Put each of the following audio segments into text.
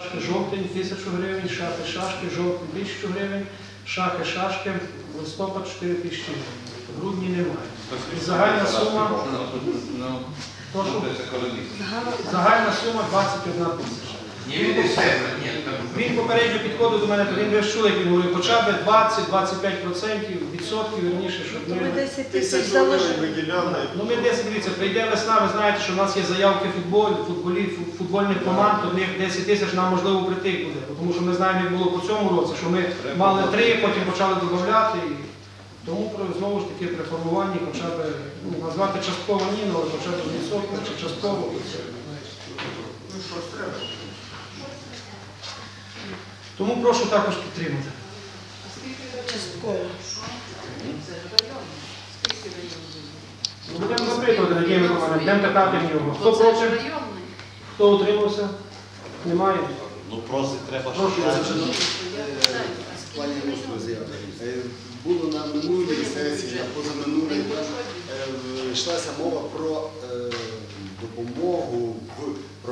Шашки жовтень 1000 гривень, шахи шашки жовтень 1000 гривень, шахи шашки листопад 4000 гривень. В грудні немає. І загальна сума, прошу, загальна сума 21 тисяча. Не від себе, ні. Він попередньо підходив до мене, він ви чули, він говорив, хоча б 20-25% відсотків верніше, щоб Ми ми. 10 тисяч гривень виділяли. Ну ми десь дивіться, прийде весна, ви знаєте, що в нас є заявки футболь, футболі, фу- футбольних команд, то в них 10 тисяч нам можливо прийти буде. Тому що ми знаємо, як було по цьому році, що ми мали три, потім почали додати. І... Тому про- знову ж таки при формуванні хоча б ну, назвати частково ні, але хоча б відсотки чи частково. Ну що ж треба? Тому прошу також підтримати. Частково. Ну, Будемо запитувати, Надія Миколаївна, будемо питати в нього. Хто проти? Хто утримався? Немає. Ну просить треба Прошу, зачитати. Пані Русузі, було на минулій сесії, на позаминулій, е, йшлася мова про е, допомогу в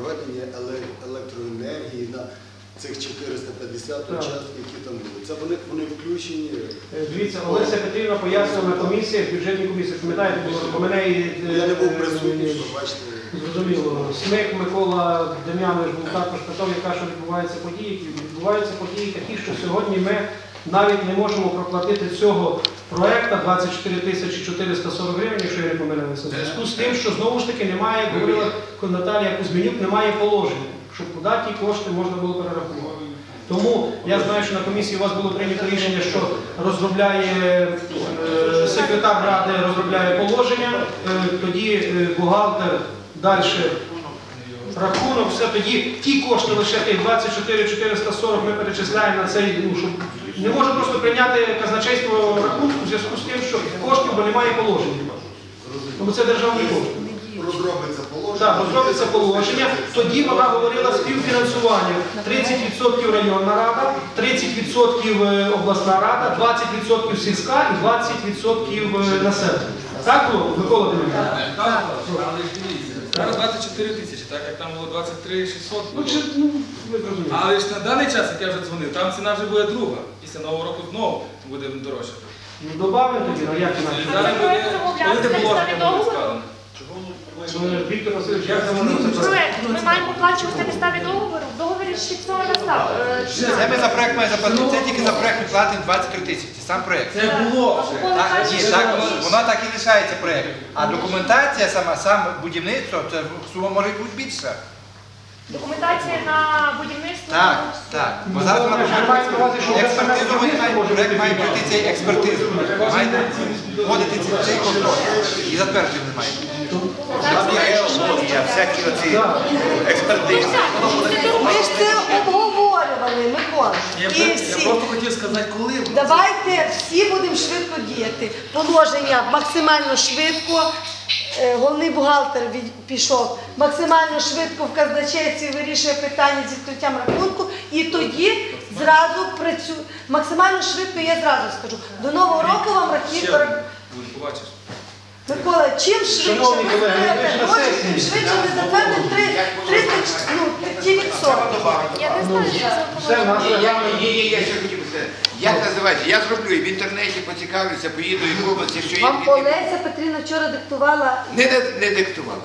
цих 450 Так. участків, які там були. Це вони, вони включені. Е, Дивіться, Олеся Петрівна пояснила на комісії, в бюджетній комісії, пам'ятаєте, було бо мене і е, Я не був е, присутній, що бачите. Зрозуміло. Смик Микола Дем'янович був також питав, яка що відбуваються події. Відбуваються події такі, що сьогодні ми навіть не можемо проплатити цього проекту 24 тисячі 440 гривень, якщо я не помиляюся. В зв'язку з тим, що знову ж таки немає, як говорила Наталія Кузьменюк, немає положення, щоб куди ті кошти можна було перерахувати. Тому я знаю, що на комісії у вас було прийнято рішення, що розробляє е, секретар ради, розробляє положення, е, тоді е, бухгалтер далі рахунок, все тоді ті кошти лише тих 24 440 ми перечисляємо на цей, ну, щоб не може просто прийняти казначейство рахунку в зв'язку з тим, що коштів, бо немає положення. Тому це державні кошти. Розробиться положення. Так, розробиться положення. Тоді вона говорила співфінансування. 30% районна рада, 30% обласна рада, 20% сільська і 20% населення. Так було, Микола Дмитрович? Так, але ж дивіться, зараз 24 тисячі, так як там було 23 600. Ну, чи, ну, ви зрозуміли. Але ж на даний час, як я вже дзвонив, там ціна вже буде друга. Після нового року знову буде дорожче. Ну, добавимо тоді, ну як І інакше? Зараз буде, коли це положення буде договору? Віктор Васильович, як це можна це. Ми маємо оплачувати підставі договору. В договорі ж фіксована ставка. Е, Це ми за проект маємо заплатити. Це тільки за проект ми платимо 23 тисячі. Сам проект. Це було вже. Так, ні, так, воно, воно так і лишається проект. А документація сама, сам будівництво, це сума може бути більша. Документація на будівництво. Так, так. Бо зараз вона Я маю на експертизу вже має, пройти цей експертизу. Має входити цей- контроль. І затвердження немає. Там є всякі оці експертизи. Ми ж це обговорювали, Микола. Я, І я всі. просто хотів сказати, коли. Давайте всі будемо швидко діяти. Положення максимально швидко. Е, Головний бухгалтер від- пішов максимально швидко в казначействі вирішує питання з відкриттям рахунку, і тоді зразу працює. Максимально швидко я зразу скажу. До нового року вам рахунок. один. Будь, побачиш. Микола, чим швидше зробите на гроші, тим швидше ми затвердимо три- 30, ну, ті відсотки. Я не знаю, що це нас Ні, я, ще хотів Як називається? Я зроблю і в інтернеті поцікавлюся, поїду і в області, що є. Вам Олеся Петрівна вчора диктувала Не, не, не диктувала.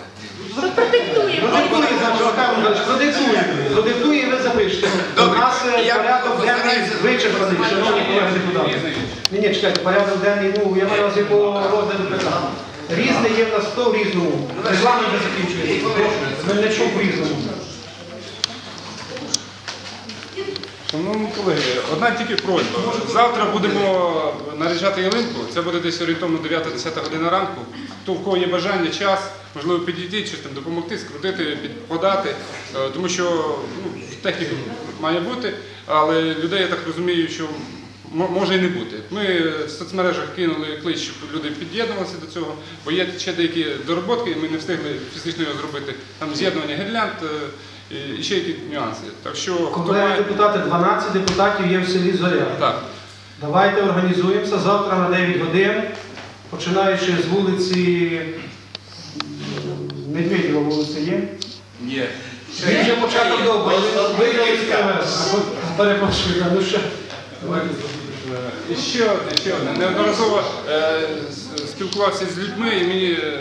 Михайлович, продиктує. Продиктує і ви запишете. У нас е, Я порядок денний постараюся. вичерпаний, шановні колеги депутати. Ні, ні, чекайте, порядок денний, ну, я маю вас якого розгляду питання. Різне є в нас хто в різному. Регламент вже закінчується. Мельничук в різному. Шановні колеги, одна тільки просьба. Завтра будемо наряджати ялинку. Це буде десь орієнтовно 9-10 година ранку. Хто в кого є бажання, час, можливо, підійти, щось там допомогти, скрутити, під- подати. Е, Тому що ну, техніка має бути, але людей, я так розумію, що може і не бути. Ми в соцмережах кинули клич, щоб люди під'єднувалися до цього, бо є ще деякі дороботки, ми не встигли фізично його зробити. Там з'єднування гірлянд е, і- ще які нюанси. Так що хто Колеги має. депутати, 12 депутатів є в селі Зоря. Так. Давайте організуємося завтра на 9 годин, починаючи з вулиці Медведєва вулиця є. Ні. Є вже початок довго. Ви Перепрошую, ну ще. Давайте. І ще одне, ще одне. Неодноразово е, спілкувався з людьми і мені е,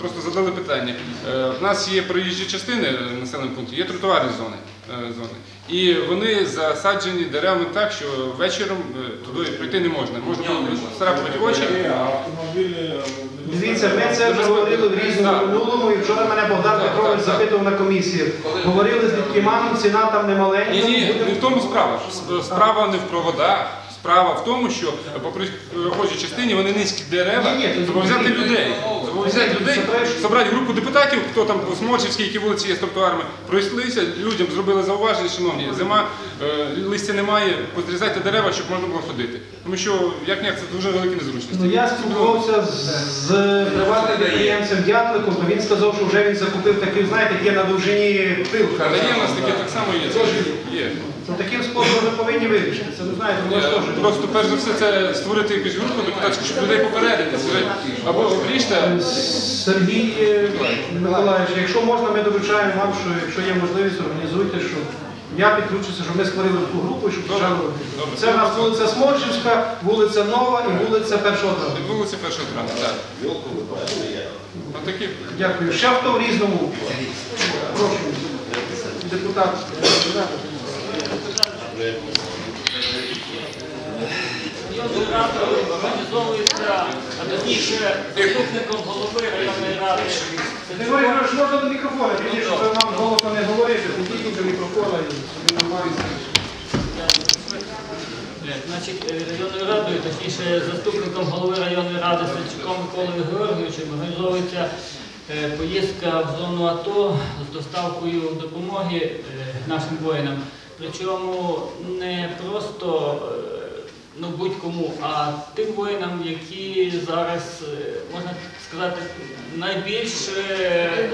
просто задали питання. Е, в нас є проїжджі частини в населеному пункті, є тротуарні зони. е, зони. І вони засаджені деревами так, що вечором е, туди пройти не можна. Можна було очі. Дивіться, ми це вже говорили в різному минулому, і вчора мене Богдан Петрович запитував на комісії. Говорили з Літкіманом, ціна там не маленька. Ні, ні, не в тому справа. Справа не в проводах. Справа в тому, що по прохожій частині вони низькі дерева, зобов'язати людей. Зобов'язати людей, Це зібрати групу депутатів, хто там по Сморчівській, які вулиці є з тротуарами, пройшлися, людям зробили зауваження, шановні, зима, е, листя немає, позрізайте дерева, щоб можна було ходити. Тому що, як ніяк, це дуже великі незручності. Ну, я спілкувався з, приватним підприємцем Дятликом, то він сказав, що вже він закупив такий, знаєте, є на довжині пилка. Але є в нас таке так само є. Це є. Ну, таким способом ми повинні вирішити. Це не знаєте, ми Е, теж. Просто перш за все це створити якусь групу депутатську, щоб людей попередити. Сказати, Або обріжте, Сергій е, Миколаївич, якщо можна, ми доручаємо вам, що якщо є можливість, організуйте, що я підключуся, щоб ми створили таку групу, щоб почали робити. Це в нас вулиця Сморчівська, вулиця Нова і вулиця Першого травня. вулиці першого травня. Так. Отакі. Дякую. Ще хто в різному. Прошу. Депутат. Заступником голови районної ради. Нам голосно не говорити, підійдіть мікрофона і собі Значить, е, районною радою, точніше, заступником голови районної ради Сельчуком Миколою Георгійовичем організовується е, поїздка в зону АТО з доставкою допомоги е, нашим воїнам. Причому не просто е, ну, будь-кому, а тим воїнам, які зараз, е, можна сказати, найбільш е,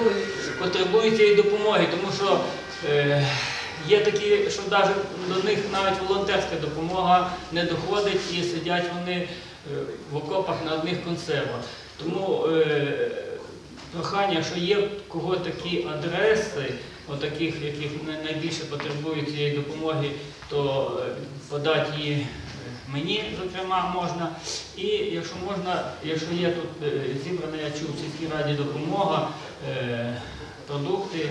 потребують цієї допомоги, тому що е, є такі, що навіть до них навіть волонтерська допомога не доходить і сидять вони в окопах на одних консервах. Тому е, прохання, якщо є в кого такі адреси, отаких, яких найбільше потребують цієї допомоги, то е, подати її е, мені, зокрема, можна. І якщо можна, якщо є тут е, зібрана, я чув в сільській раді допомога, продукти,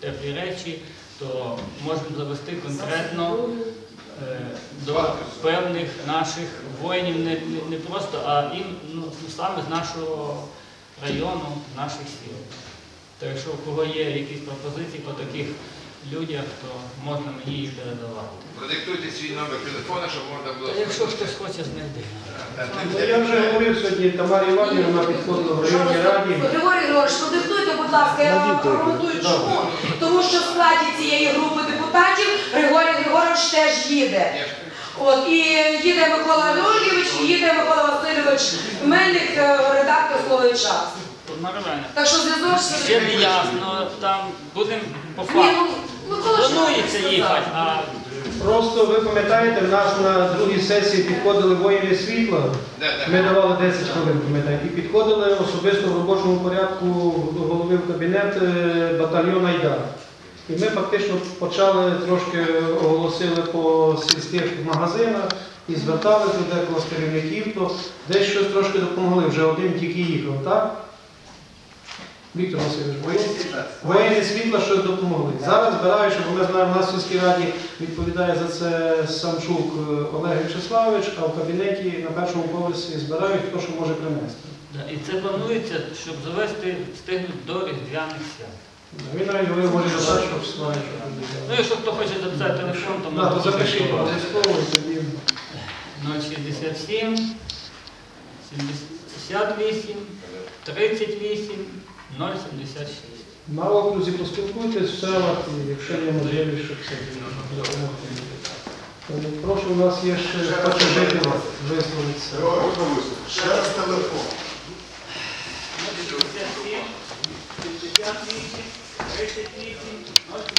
теплі речі, то можемо завести конкретно до певних наших воїнів, не, не- просто, а і ну, саме з нашого району, наших сіл. То якщо у кого є якісь пропозиції по таких людях, то можна мені їх передавати. Продиктуйте свій номер телефона, щоб можна було. Та якщо хтось хоче знайти. Ну, Я вже говорив сьогодні Тамарі Іванівні, вона підходила в районній раді. Григорій Григорович, продиктуйте, будь ласка, я вам аргументую чому. Тому що в складі цієї групи депутатів Григорій Григорович теж їде. От, і їде Микола Георгійович, і їде Микола Васильович Мельник, е, редактор «Слово і час». Нормально. Так що зв'язок Ще не ясно, там будемо по Ні, факту. ну, Микола Планується сказав? їхати, а Просто ви пам'ятаєте, в нас на другій сесії підходили воїни світла. Ми давали 10 хвилин, пам'ятаєте, і підходили особисто в робочому порядку до голови в кабінет е, батальйон Айдар. І ми фактично почали трошки оголосили по сільських магазинах і зверталися до декого з керівників, то десь щось трошки допомогли. Вже один тільки їхав, так? Віктор Васильович, воєнні, воєнні світла щось допомогли. Зараз збираю, щоб ми знаємо, у нас в сільській раді відповідає за це Самчук е, Олег Вячеславович, а в кабінеті на першому поверсі збирають, хто що може принести. І це планується, щоб завести встигнути до різдвяних свят. Він навіть говорив, може додати, щоб слайд. Ну, якщо хто хоче записати телефон, то Да, то можна запишіть обов'язково і тоді. 067 78 38 076. На окрузі поспілкуйтесь в селах, і якщо є можливість, щоб це допомогти. Тому Прошу, у нас є ще хоче жити висловитися. Ще раз телефон. 57, 58, 38 076.